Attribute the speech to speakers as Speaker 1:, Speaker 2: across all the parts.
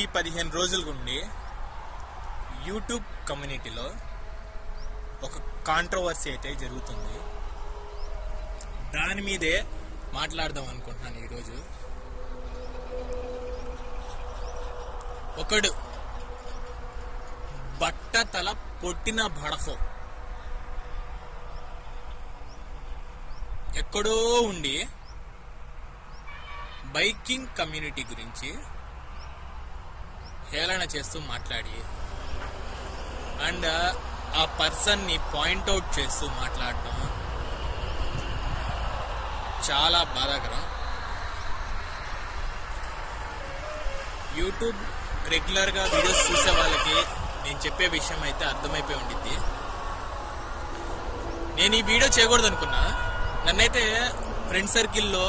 Speaker 1: పది పదిహేను రోజుల గుండి యూట్యూబ్ కమ్యూనిటీలో ఒక కాంట్రవర్సీ అయితే జరుగుతుంది. దాని మీదే మాట్లాడదాం అనుకుంటున్నాను ఈరోజు. ఒకడు బట్ట తల పొట్టిన బడఫో. ఎక్కడో ఉండి బైకింగ్ కమ్యూనిటీ గురించి హేళన చేస్తూ మాట్లాడి అండ్ ఆ పర్సన్ని పాయింట్అవుట్ చేస్తూ మాట్లాడటం చాలా బాధాకరం. యూట్యూబ్ రెగ్యులర్గా వీడియోస్ చూసే వాళ్ళకి నేను చెప్పే విషయం అయితే అర్థమైపోయి ఉండిద్ది. నేను ఈ వీడియో చేయకూడదు అనుకున్నా నన్నైతే ఫ్రెండ్ సర్కిల్లో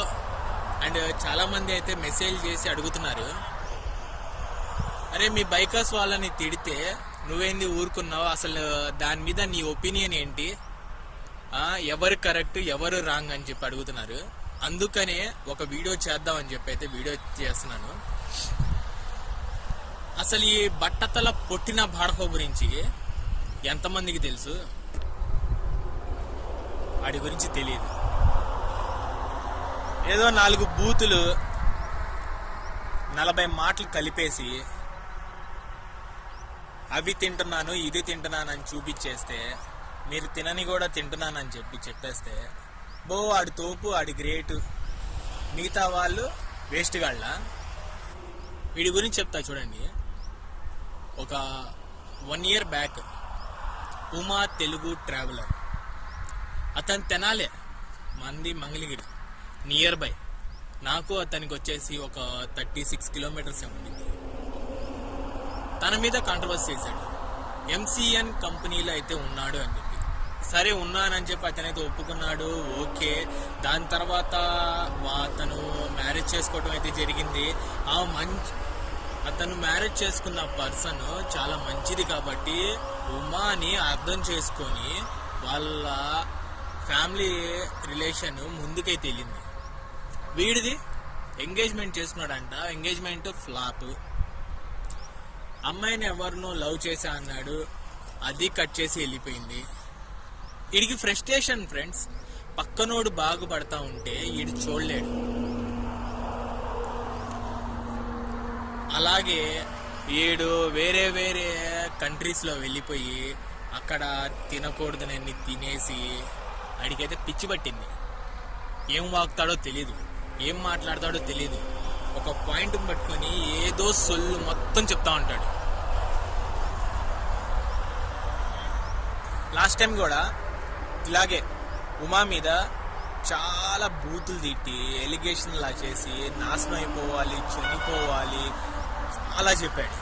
Speaker 1: అండ్ చాలామంది అయితే మెసేజ్ చేసి అడుగుతున్నారు. అరే మీ బైకర్స్ వాళ్ళని తిడితే నువ్వేంది ఊరుకున్నావు? అసలు దాని మీద నీ ఒపీనియన్ ఏంటి? ఎవరు కరెక్ట్ ఎవరు రాంగ్ అని చెప్పి అడుగుతున్నారు. అందుకనే ఒక వీడియో చేద్దాం అని చెప్పి అయితే వీడియో చేస్తున్నాను. అసలు ఈ బట్టతల పొట్టిన బాడకో గురించి ఎంతమందికి తెలుసు? వాడి గురించి తెలియదు. ఏదో నాలుగు బూతులు నలభై మాటలు కలిపేసి అవి తింటున్నాను ఇది తింటున్నాను అని చూపించేస్తే మీరు తినని కూడా తింటున్నానని చెప్పి చెప్పేస్తే బో ఆడి తోపు ఆడి గ్రేటు. మిగతా వాళ్ళు వేస్ట్ వాళ్ళ వీడి గురించి చెప్తా చూడండి. ఒక one year back Uma Telugu traveller. అతను తెనాలే మంది మంగళగిరి నియర్ బై. నాకు అతనికి వచ్చేసి ఒక థర్టీ సిక్స్ కిలోమీటర్స్ ఉండింది. తన మీద కాంట్రవర్సీ చేశాడు. ఎంసీఎన్ కంపెనీలో అయితే ఉన్నాడు అని చెప్పి. సరే ఉన్నానని చెప్పి అతనైతే ఒప్పుకున్నాడు ఓకే. దాని తర్వాత అతను మ్యారేజ్ చేసుకోవడం అయితే జరిగింది. ఆ మంచి అతను మ్యారేజ్ చేసుకున్న పర్సన్ చాలా మంచిది కాబట్టి ఉమాని అర్థం చేసుకొని వాళ్ళ ఫ్యామిలీ రిలేషన్ ముందుకైతే వెళ్ళింది వీడిది ఎంగేజ్మెంట్ చేసుకున్నాడంట. ఎంగేజ్మెంట్ ఫ్లాప్ అమ్మాయిని ఎవరినో లవ్ చేశా అన్నాడు అది కట్ చేసి వెళ్ళిపోయింది. వీడికి ఫ్రస్ట్రేషన్ ఫ్రెండ్స్ పక్కనోడు బాగుపడతా ఉంటే వీడు చూడలేడు. అలాగే వీడు వేరే వేరే కంట్రీస్లో వెళ్ళిపోయి అక్కడ తినకూడదనన్ని తినేసి వాడికైతే పిచ్చి పట్టింది. ఏం వాగుతాడో తెలియదు ఏం మాట్లాడతాడో తెలియదు ఒక పాయింట్ పట్టుకొని ఏదో సొల్లు మొత్తం చెప్తా ఉంటాడు. లాస్ట్ టైం కూడా ఇలాగే ఉమా మీద చాలా బూతులు తిట్టి ఎలిగేషన్ లా చేసి నాశనం అయిపోవాలి చనిపోవాలి అలా చెప్పాడు.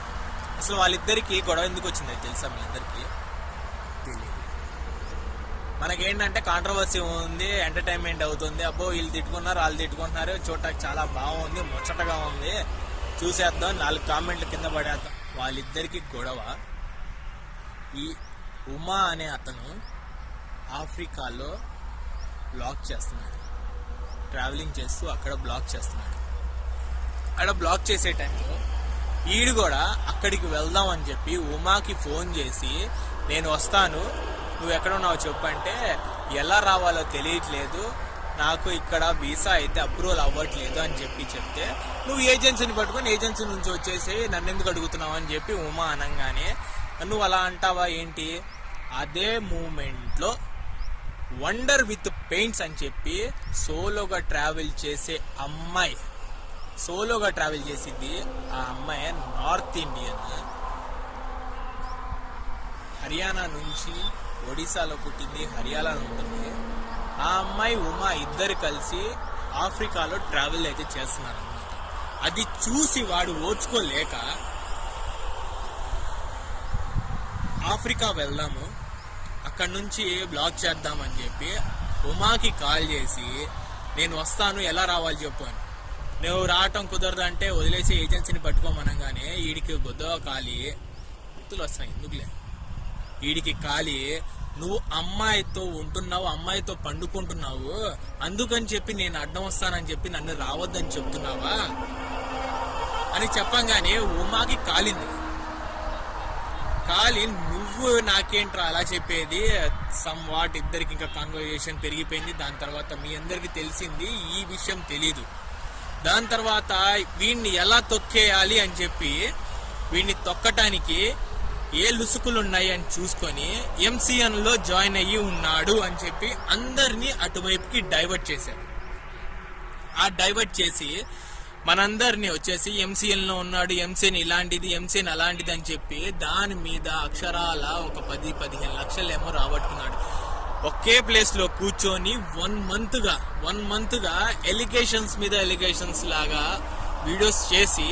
Speaker 1: అసలు వాళ్ళిద్దరికీ గొడవ ఎందుకు వచ్చిందో తెలుసా మీ అందరికి? మనకేంటంటే కాంట్రవర్సీ ఉంది ఎంటర్టైన్మెంట్ అవుతుంది. అబ్బో వీళ్ళు తిట్టుకున్నారు వాళ్ళు తిట్టుకుంటున్నారు. చూడటానికి చాలా బాగుంది ముచ్చటగా ఉంది. చూసేద్దాం నాలుగు కామెంట్లు కింద పడేద్దాం. వాళ్ళిద్దరికి గొడవ. ఈ ఉమా అనే అతను ఆఫ్రికాలో బ్లాక్ చేస్తున్నాడు. ట్రావెలింగ్ చేస్తూ అక్కడ బ్లాక్ చేస్తున్నాడు. అక్కడ బ్లాక్ చేసే టైంలో ఈడు కూడా అక్కడికి వెళ్దాం అని చెప్పి ఉమాకి ఫోన్ చేసి నేను వస్తాను నువ్వు ఎక్కడ ఉన్నావు చెప్పు అంటే ఎలా రావాలో తెలియట్లేదు. నాకు ఇక్కడ వీసా అయితే అప్రూవల్ అవ్వట్లేదు అని చెప్పి చెప్తే నువ్వు ఏజెన్సీని పట్టుకొని ఏజెన్సీ నుంచి వచ్చేసి నన్ను ఎందుకు అడుగుతున్నావు అని చెప్పి ఉమా అనగానే నువ్వు అలా అంటావా ఏంటి? అదే మూమెంట్లో వండర్ విత్ పెయింట్స్ అని చెప్పి సోలోగా ట్రావెల్ చేసే అమ్మాయి సోలోగా ట్రావెల్ చేసింది ఆ అమ్మాయి నార్త్ ఇండియన్ హర్యానా నుంచి ఒడిశాలో పుట్టింది హర్యానాలో ఉంటుంది. ఆ అమ్మాయి ఉమా ఇద్దరు కలిసి ఆఫ్రికాలో ట్రావెల్ అయితే చేస్తున్నారు అన్నమాట అది చూసి వాడు ఓర్చుకోలేక ఆఫ్రికా వెళ్దాము అక్కడ నుంచి బ్లాక్ చేద్దామని చెప్పి ఉమాకి కాల్ చేసి నేను వస్తాను ఎలా రావాలి చెప్పు అని. నువ్వు రావటం కుదరదంటే వదిలేసి ఏజెన్సీని పట్టుకోమనగానే వీడికి బుద్ధవ కాలి గుర్తులు వస్తాయి ఎందుకులే? వీడికి కాలి నువ్వు అమ్మాయితో ఉంటున్నావు అమ్మాయితో పండుకుంటున్నావు అందుకని చెప్పి నేను అడ్డం వస్తానని చెప్పి నన్ను రావద్దని చెప్తున్నావా? అని చెప్పంగానే ఉమాకి కాలింది. కాలి నువ్వు నాకేంట్రా అలా చెప్పేది? సమ్ వాట్ ఇద్దరికి ఇంకా కాన్వర్జేషన్ పెరిగిపోయింది. దాని తర్వాత మీ అందరికి తెలిసింది ఈ విషయం తెలీదు. దాని తర్వాత వీడిని ఎలా తొక్కేయాలి అని చెప్పి వీడిని తొక్కటానికి ఏ లుసుకులున్నాయి అని చూసుకొని ఎంసీఎన్లో జాయిన్ అయ్యి ఉన్నాడు అని చెప్పి అందరినీ అటువైపుకి డైవర్ట్ చేశాడు. ఆ డైవర్ట్ చేసి మనందరినీ వచ్చేసి ఎంసీఎన్లో ఉన్నాడు ఎంసీఎన్ ఇలాంటిది ఎంసీఎన్ అలాంటిది అని చెప్పి దాని మీద అక్షరాల ఒక పది పదిహేను లక్షలు ఏమో రాబట్టుకున్నాడు. ఒకే ప్లేస్లో కూర్చొని వన్ మంత్గా వన్ మంత్గా ఎలిగేషన్స్ మీద ఎలిగేషన్స్ లాగా వీడియోస్ చేసి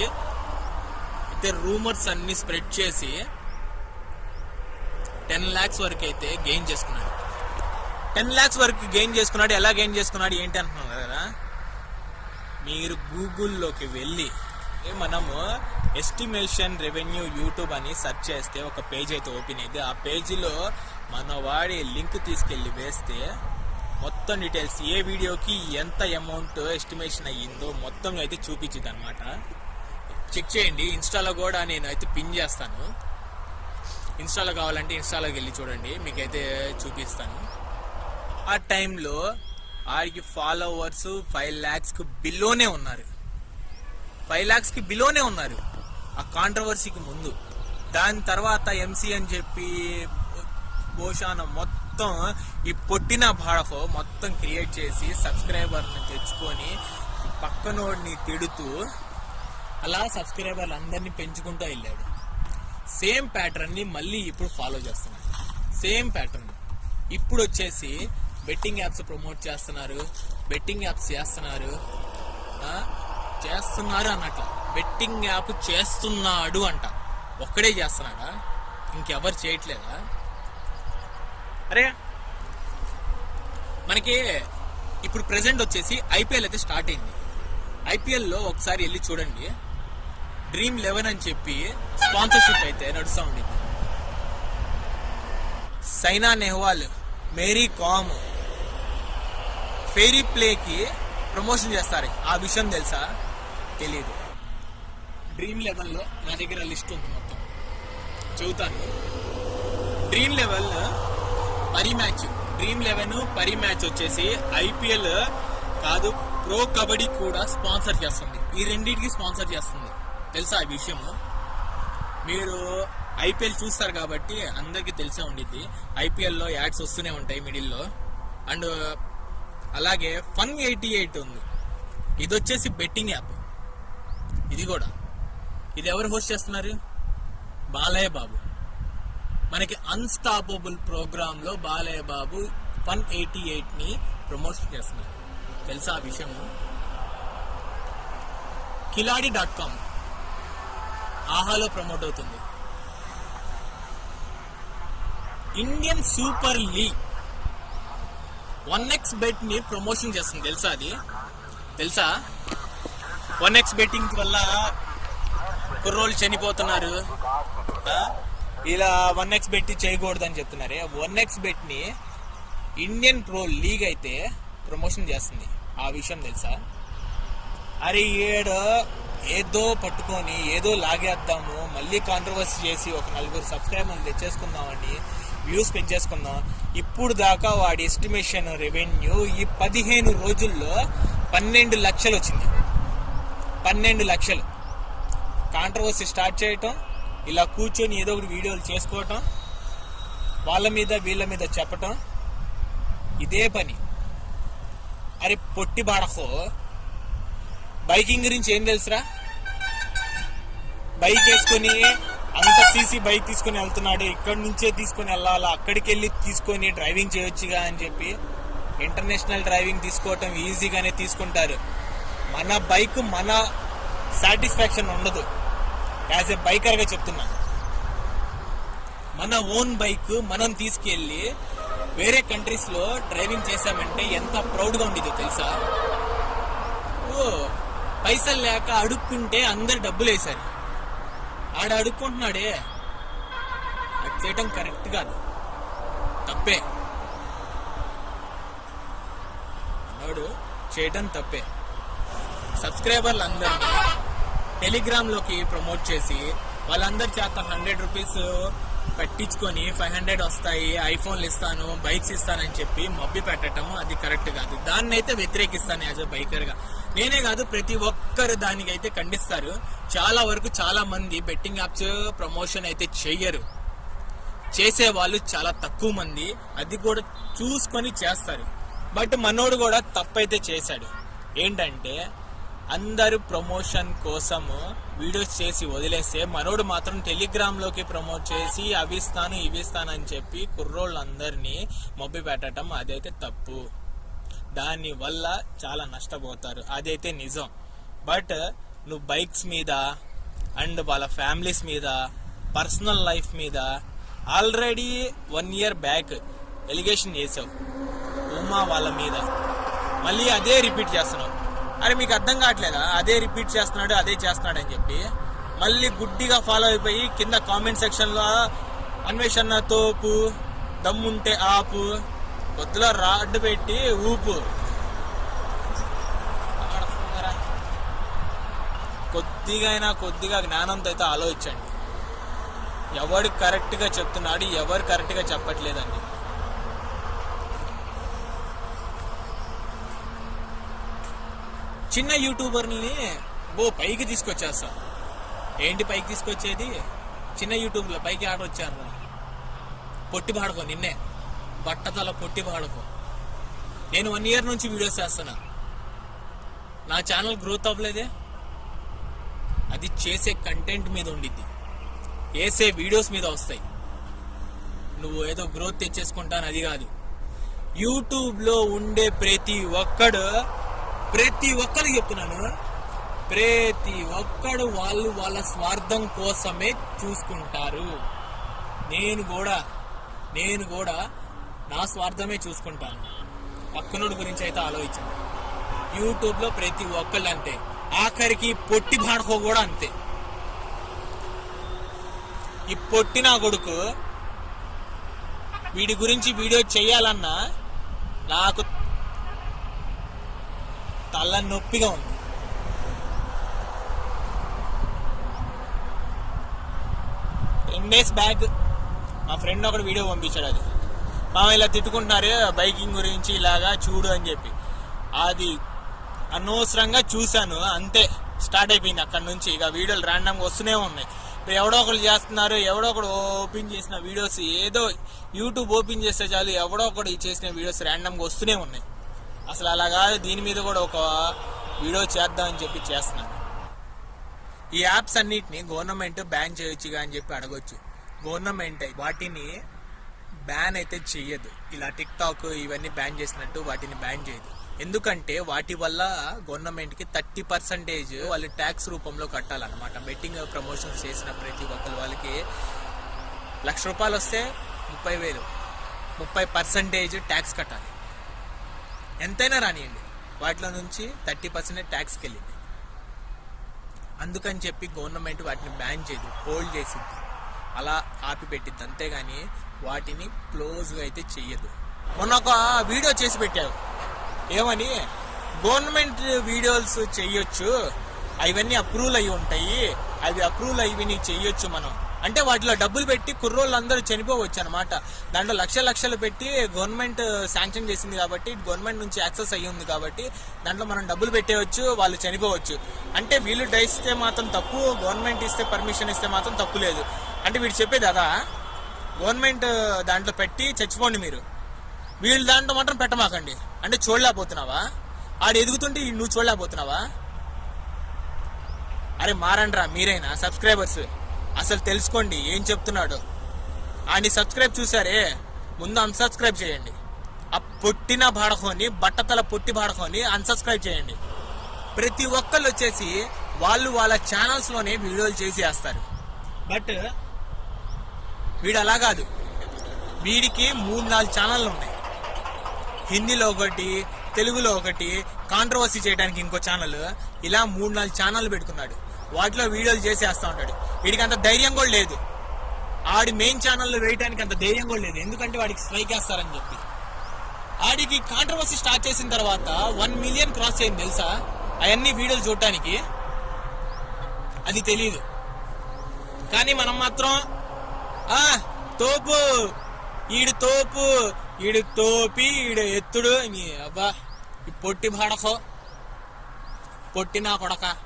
Speaker 1: అయితే రూమర్స్ అన్ని స్ప్రెడ్ చేసి టెన్ లాక్స్ వరకు అయితే గెయిన్ చేసుకున్నాడు. టెన్ లాక్స్ వరకు గెయిన్ చేసుకున్నాడు. ఎలా గెయిన్ చేసుకున్నాడు? ఏంటి అంటున్నాడు కదా మీరు గూగుల్లోకి వెళ్ళి మనము ఎస్టిమేషన్ రెవెన్యూ యూట్యూబ్ అని సెర్చ్ చేస్తే ఒక పేజ్ అయితే ఓపెన్ అయింది ఆ పేజీలో మన వాడి లింక్ తీసుకెళ్ళి వేస్తే మొత్తం డీటెయిల్స్ ఏ వీడియోకి ఎంత అమౌంట్ ఎస్టిమేషన్ అయ్యిందో మొత్తం అయితే చూపించింది అనమాట చెక్ చేయండి ఇన్స్టాలో కూడా నేను అయితే పిన్ చేస్తాను. ఇన్స్టాలో కావాలంటే ఇన్స్టాలోకి వెళ్ళి చూడండి మీకైతే చూపిస్తాను. ఆ టైంలో ఆడికి ఫాలోవర్స్ ఫైవ్ ల్యాక్స్కి బిలోనే ఉన్నారు. ఫైవ్ ల్యాక్స్కి బిలోనే ఉన్నారు. ఆ కాంట్రవర్సీకి ముందు. దాని తర్వాత ఎంసీ అని చెప్పి భోషాన మొత్తం ఈ పొట్టిన భాడకో మొత్తం క్రియేట్ చేసి సబ్స్క్రైబర్ని తెచ్చుకొని పక్కనోడిని తిడుతూ అలా సబ్స్క్రైబర్లు అందరినీ పెంచుకుంటూ వెళ్ళాడు. సేమ్ ప్యాటర్న్ని మళ్ళీ ఇప్పుడు ఫాలో చేస్తున్నారు. సేమ్ ప్యాటర్న్ ఇప్పుడు వచ్చేసి బెట్టింగ్ యాప్స్ ప్రమోట్ చేస్తున్నారు. బెట్టింగ్ యాప్స్ చేస్తున్నారు. చేస్తున్నారు అన్నట్ల. బెట్టింగ్ యాప్ చేస్తున్నాడు అంట. ఒక్కడే చేస్తున్నాడా? ఇంకెవరు చేయట్లేదా? అరే! మనకి ఇప్పుడు ప్రెసెంట్ వచ్చేసి ఐపీఎల్ అయితే స్టార్ట్ అయింది. ఐపీఎల్లో ఒకసారి వెళ్ళి చూడండి. డ్రీమ్ లెవెన్ అని చెప్పి స్పాన్సర్షిప్ అయితే నడుస్తూ ఉండింది సైనా నెహ్వాల్ మేరీ కామ్ ఫెయిరీ ప్లేకి ప్రమోషన్ చేస్తారు. ఆ విషయం తెలుసా? తెలియదు డ్రీమ్ లెవెల్లో నా దగ్గర లిస్ట్ ఉంది మొత్తం. చెబుతాను. డ్రీమ్ లెవెల్ పరి మ్యాచ్. డ్రీమ్ లెవెన్ పరి మ్యాచ్ వచ్చేసి ఐపీఎల్ కాదు ప్రో కబడ్డీ కూడా స్పాన్సర్ చేస్తుంది. ఈ రెండింటికి స్పాన్సర్ చేస్తుంది. తెలుసా ఈ విషయము? మీరు ఐపీఎల్ చూస్తారు కాబట్టి అందరికీ తెలిసే ఉండిద్ది. ఐపీఎల్లో యాడ్స్ వస్తూనే ఉంటాయి మిడిల్లో. అండ్ అలాగే ఫన్ ఎయిటీ ఎయిట్ ఉంది. ఇది వచ్చేసి బెట్టింగ్ యాప్. ఇది కూడా. ఇది ఎవరు హోస్ట్ చేస్తున్నారు? బాలయ్య బాబు. మనకి అన్స్టాపబుల్ ప్రోగ్రాంలో బాలయ్య బాబు ఫన్ ఎయిటీ ఎయిట్ని ప్రమోట్ ప్రమోషన్ చేస్తున్నారు. తెలుసా ఆ విషయము? Khiladi dot com. ఆహాలో ప్రమోట్ అవుతుంది. Indian super league one X బెట్ని promotion చేస్తుంది. తెలుసా అది? తెలుసా? వన్ ఎక్స్ బెట్టింగ్ వల్ల కుర్రోళ్ళు చనిపోతున్నారు. ఇలా వన్ ఎక్స్ బెట్ చేయకూడదని చెప్తున్నారే. వన్ ఎక్స్ బెట్ని ఇండియన్ ప్రో లీగ్ అయితే ప్రమోషన్ చేస్తుంది. ఆ విషయం తెలుసా? అరే ఏడు ఏదో పట్టుకొని ఏదో లాగేద్దాము మళ్ళీ కాంట్రవర్సీ చేసి ఒక నలుగురు సబ్స్క్రైబర్లు తెచ్చేసుకుందామని వ్యూస్ పెంచేసుకుందాం. ఇప్పుడు దాకా వాడి ఎస్టిమేషన్ రెవెన్యూ ఈ పదిహేను రోజుల్లో పన్నెండు లక్షలు వచ్చింది. పన్నెండు లక్షలు. కాంట్రవర్సీ స్టార్ట్ చేయటం ఇలా కూర్చొని ఏదో ఒకటి వీడియోలు చేసుకోవటం వాళ్ళ మీద వీళ్ళ మీద చెప్పటం ఇదే పని. అరే పొట్టి బాడకో బైకింగ్ గురించి ఏం తెలుసురా? బైక్ వేసుకొని అంత సీసీ బైక్ తీసుకొని వెళ్తున్నాడు ఇక్కడి నుంచే తీసుకొని వెళ్ళాలా అక్కడికి వెళ్ళి తీసుకొని డ్రైవింగ్ చేయొచ్చుగా అని చెప్పి ఇంటర్నేషనల్ డ్రైవింగ్ తీసుకోవటం ఈజీగానే తీసుకుంటారు. మన బైక్ మన సాటిస్ఫాక్షన్ ఉండదు. యాజ్ ఎ బైకర్గా చెప్తున్నా. మన ఓన్ బైక్ మనం తీసుకెళ్ళి వేరే కంట్రీస్లో డ్రైవింగ్ చేసామంటే ఎంత ప్రౌడ్గా ఉండేదో తెలుసా? ఓ పైసలు లేక అడుక్కుంటే అందరు డబ్బులు వేశారు. ఆడ అడుక్కుంటున్నాడే. అది చేయటం కరెక్ట్ కాదు. తప్పే. అన్నాడు. చేయటం తప్పే. సబ్స్క్రైబర్లు అందరూ టెలిగ్రామ్లోకి ప్రమోట్ చేసి వాళ్ళందరి చేత హండ్రెడ్ రూపీస్ కట్టించుకొని ఫైవ్ హండ్రెడ్ వస్తాయి ఐఫోన్లు ఇస్తాను బైక్స్ ఇస్తానని చెప్పి మబ్బి పెట్టడం అది కరెక్ట్ కాదు. దాన్ని అయితే వ్యతిరేకిస్తాను యాజ్ అ బైకర్గా నేనే కాదు ప్రతి ఒక్కరు దానికైతే ఖండిస్తారు. చాలా వరకు చాలా మంది బెట్టింగ్ యాప్స్ ప్రమోషన్ అయితే చెయ్యరు. చేసే వాళ్ళు చాలా తక్కువ మంది. అది కూడా చూసుకొని చేస్తారు. బట్ మనోడు కూడా తప్పైతే చేశాడు. ఏంటంటే అందరూ ప్రమోషన్ కోసము వీడియోస్ చేసి వదిలేస్తే మనోడు మాత్రం టెలిగ్రామ్లోకి ప్రమోట్ చేసి అవి ఇస్తాను ఇవి ఇస్తానని చెప్పి కుర్రోళ్ళందరినీ మొబ్బి పెట్టడం అదైతే తప్పు. దాని వల్ల చాలా నష్టపోతారు. అదైతే నిజం. బట్ నువ్వు బైక్స్ మీద అండ్ వాళ్ళ ఫ్యామిలీస్ మీద పర్సనల్ లైఫ్ మీద already one year back allegation చేసావు. ఉమా వాళ్ళ మీద. మళ్ళీ అదే రిపీట్ చేస్తున్నావు. అరే మీకు అర్థం కావట్లేదా? అదే రిపీట్ చేస్తున్నాడు అదే చేస్తున్నాడు అని చెప్పి మళ్ళీ గుడ్డిగా ఫాలో అయిపోయి కింద కామెంట్ సెక్షన్లో అన్వేషణ తోపు దమ్ముంటే ఆపు కొద్దిలో రాడ్డు పెట్టి ఊపు. కొద్దిగా అయినా కొద్దిగా జ్ఞానంతో అయితే ఆలోచించండి. ఎవడు కరెక్ట్గా చెప్తున్నాడు ఎవరు కరెక్ట్గా చెప్పట్లేదండి. చిన్న యూట్యూబర్ని ఓ పైకి తీసుకొచ్చేస్తా. ఏంటి పైకి తీసుకొచ్చేది? చిన్న యూట్యూబ్లో పైకి ఆడొచ్చారు. పొట్టి పాడుకో నిన్నే. బట్టతల పొట్టి పాడుకో నేను వన్ ఇయర్ నుంచి వీడియోస్ చేస్తున్నా. నా ఛానల్ గ్రోత్ అవ్వలేదే. అది చేసే కంటెంట్ మీద ఉండిద్ది. వేసే వీడియోస్ మీద వస్తాయి. నువ్వు ఏదో గ్రోత్ తెచ్చేసుకుంటాను అది కాదు. యూట్యూబ్లో ఉండే ప్రతి ఒక్కడు ప్రతి ఒక్కరు చెప్తున్నాను. ప్రతి ఒక్కడు వాళ్ళు వాళ్ళ స్వార్థం కోసమే చూసుకుంటారు. నేను కూడా నేను కూడా నా స్వార్థమే చూసుకుంటాను. పక్కనోడి గురించి అయితే ఆలోచించండి యూట్యూబ్లో ప్రతి ఒక్కళ్ళు అంతే ఆఖరికి పొట్టి భాడకో కూడా అంతే. ఈ పొట్టి నా కొడుకు వీడి గురించి వీడియో చేయాలన్నా నాకు తల నొప్పిగా ఉంది. టెన్ డేస్ బ్యాక్ మా ఫ్రెండ్ ఒకడు వీడియో పంపించాడు అది. మా ఇలా తిట్టుకుంటున్నారు బైకింగ్ గురించి ఇలాగా చూడు అని చెప్పి. అది అనవసరంగా చూశాను అంతే స్టార్ట్ అయిపోయింది అక్కడ నుంచి. ఇక వీడియోలు ర్యాండమ్గా వస్తూనే ఉన్నాయి. ఇప్పుడు ఎవడో ఒకరు చేస్తున్నారు ఎవడో ఒకడు ఓపెన్ చేసిన వీడియోస్ ఏదో యూట్యూబ్ ఓపెన్ చేస్తే చాలు ఎవడో ఒకడు చేసిన వీడియోస్ ర్యాండమ్గా వస్తూనే ఉన్నాయి. అసలు అలా కాదు దీని మీద కూడా ఒక వీడియో చేద్దామని చెప్పి చేస్తున్నాను. ఈ యాప్స్ అన్నిటిని గవర్నమెంట్ బ్యాన్ చేయొచ్చుగా అని చెప్పి అడగొచ్చు. గవర్నమెంట్ వాటిని బ్యాన్ అయితే చేయదు ఇలా టిక్ టాక్ ఇవన్నీ బ్యాన్ చేసినట్టు వాటిని బ్యాన్ చేయదు. ఎందుకంటే వాటి వల్ల గవర్నమెంట్కి థర్టీ పర్సెంటేజ్ వాళ్ళు ట్యాక్స్ రూపంలో కట్టాలన్నమాట. బెట్టింగ్ ప్రమోషన్స్ చేసిన ప్రతి ఒక్కరు వాళ్ళకి లక్ష రూపాయలు వస్తే ముప్పై వేలు. ముప్పై పర్సెంటేజ్ ట్యాక్స్ కట్టాలి. ఎంతైనా రానియండి. వాటిలో నుంచి థర్టీ పర్సెంటేజ్ ట్యాక్స్కి వెళ్ళింది అందుకని చెప్పి గవర్నమెంట్ వాటిని బ్యాన్ చేయదు. హోల్డ్ చేసింది. అలా ఆపిపెట్టిద్ది. అంతేగాని వాటిని క్లోజ్గా అయితే చెయ్యదు. మొన్న ఒక వీడియో చేసి పెట్టావు ఏమని? గవర్నమెంట్ వీడియోస్ చెయ్యొచ్చు. అవన్నీ అప్రూవల్ అయి ఉంటాయి. అవి అప్రూవల్ అయ్యి నీకు చెయ్యొచ్చు మనం. అంటే వాటిలో డబ్బులు పెట్టి కుర్రోళ్ళందరూ చనిపోవచ్చు అనమాట దాంట్లో లక్ష లక్షలు పెట్టి గవర్నమెంట్ శాంక్షన్ చేసింది కాబట్టి గవర్నమెంట్ నుంచి యాక్సెస్ అయ్యి ఉంది కాబట్టి దాంట్లో మనం డబ్బులు పెట్టేయచ్చు వాళ్ళు చనిపోవచ్చు. అంటే వీళ్ళు డైస్తే మాత్రం తప్పు గవర్నమెంట్ ఇస్తే పర్మిషన్ ఇస్తే మాత్రం తప్పు లేదు. అంటే వీడు చెప్పేది అదా? గవర్నమెంట్ దాంట్లో పెట్టి చచ్చిపోండి మీరు. వీళ్ళు దాంట్లో మాత్రం పెట్టమాకండి. అంటే చూడలేకపోతున్నావా? ఆడు ఎదుగుతుంటే ఈ నువ్వు చూడలేకపోతున్నావా? అరే మారండ్రా మీరైనా? సబ్స్క్రైబర్స్. అసలు తెలుసుకోండి ఏం చెప్తున్నాడు? ఆయన సబ్స్క్రైబ్ చూసారే? ముందు అన్సబ్స్క్రైబ్ చేయండి. ఆ పొట్టిన బాడకోని బట్టతల పొట్టి బాడకోని అన్సబ్స్క్రైబ్ చేయండి. ప్రతి ఒక్కళ్ళు వచ్చేసి వాళ్ళు వాళ్ళ ఛానల్స్లోనే వీడియోలు చేసి వేస్తారు. బట్ వీడు అలా కాదు. వీడికి మూడు నాలుగు ఛానళ్ళు ఉన్నాయి. హిందీలో ఒకటి తెలుగులో ఒకటి కాంట్రవర్సీ చేయడానికి ఇంకో ఛానల్. ఇలా మూడు నాలుగు ఛానల్ పెట్టుకున్నాడు. వాటిలో వీడియోలు చేసేస్తా ఉంటాడు. వీడికి అంత ధైర్యం కూడా లేదు. ఆడి మెయిన్ ఛానల్లో వేయడానికి అంత ధైర్యం కూడా లేదు. ఎందుకంటే వాడికి స్ట్రైక్ వేస్తారని చెప్పి. ఆడికి కాంట్రవర్సీ స్టార్ట్ చేసిన తర్వాత వన్ మిలియన్ క్రాస్ అయింది తెలుసా? అవన్నీ వీడియోలు చూడటానికి. అది తెలియదు కానీ మనం మాత్రం ఆ తోపు. ఈడు తోపు. ఈడు తోపి ఈడు ఎత్తుడు. నీ అబ్బా ఈ పొట్టి బాడకో పొట్టి నా కొడక.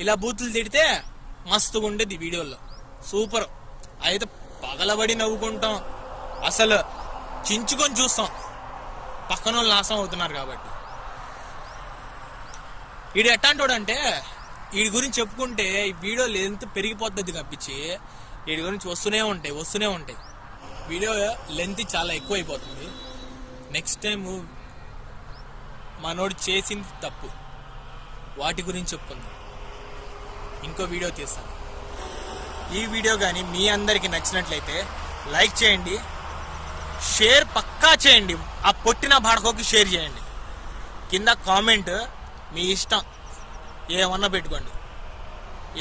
Speaker 1: ఇలా బూతులు తిడితే మస్తుగా ఉండేది వీడియోలో. సూపర్. అయితే పగలబడి నవ్వుకుంటాం. అసలు చించుకొని చూస్తాం. పక్కన వాళ్ళు నాశనం అవుతున్నారు కాబట్టి. వీడు ఎట్టాంటోడు వీడి గురించి చెప్పుకుంటే ఈ వీడియో లెంత్ పెరిగిపోతుంది కప్పించి వీడి గురించి వస్తూనే ఉంటాయి వస్తూనే ఉంటాయి. వీడియో లెంత్ చాలా ఎక్కువ అయిపోతుంది నెక్స్ట్ టైం మనోడు చేసింది తప్పు. వాటి గురించి చెప్పుకుందాం. ఇంకో వీడియో తీస్తాను. ఈ వీడియో కానీ మీ అందరికి నచ్చినట్లయితే లైక్ చేయండి షేర్ పక్కా చేయండి ఆ పొట్టిన బాడకోకి షేర్ చేయండి. కింద కామెంట్ మీ ఇష్టం. ఏమన్నా పెట్టుకోండి.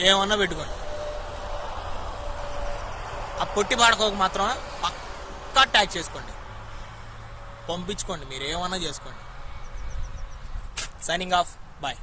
Speaker 1: ఏమన్నా పెట్టుకోండి. ఆ పొట్టి పాడకోక మాత్రం పక్కా అటాచ్ చేసుకోండి. పంపించుకోండి మీరు ఏమన్నా చేసుకోండి. Signing off bye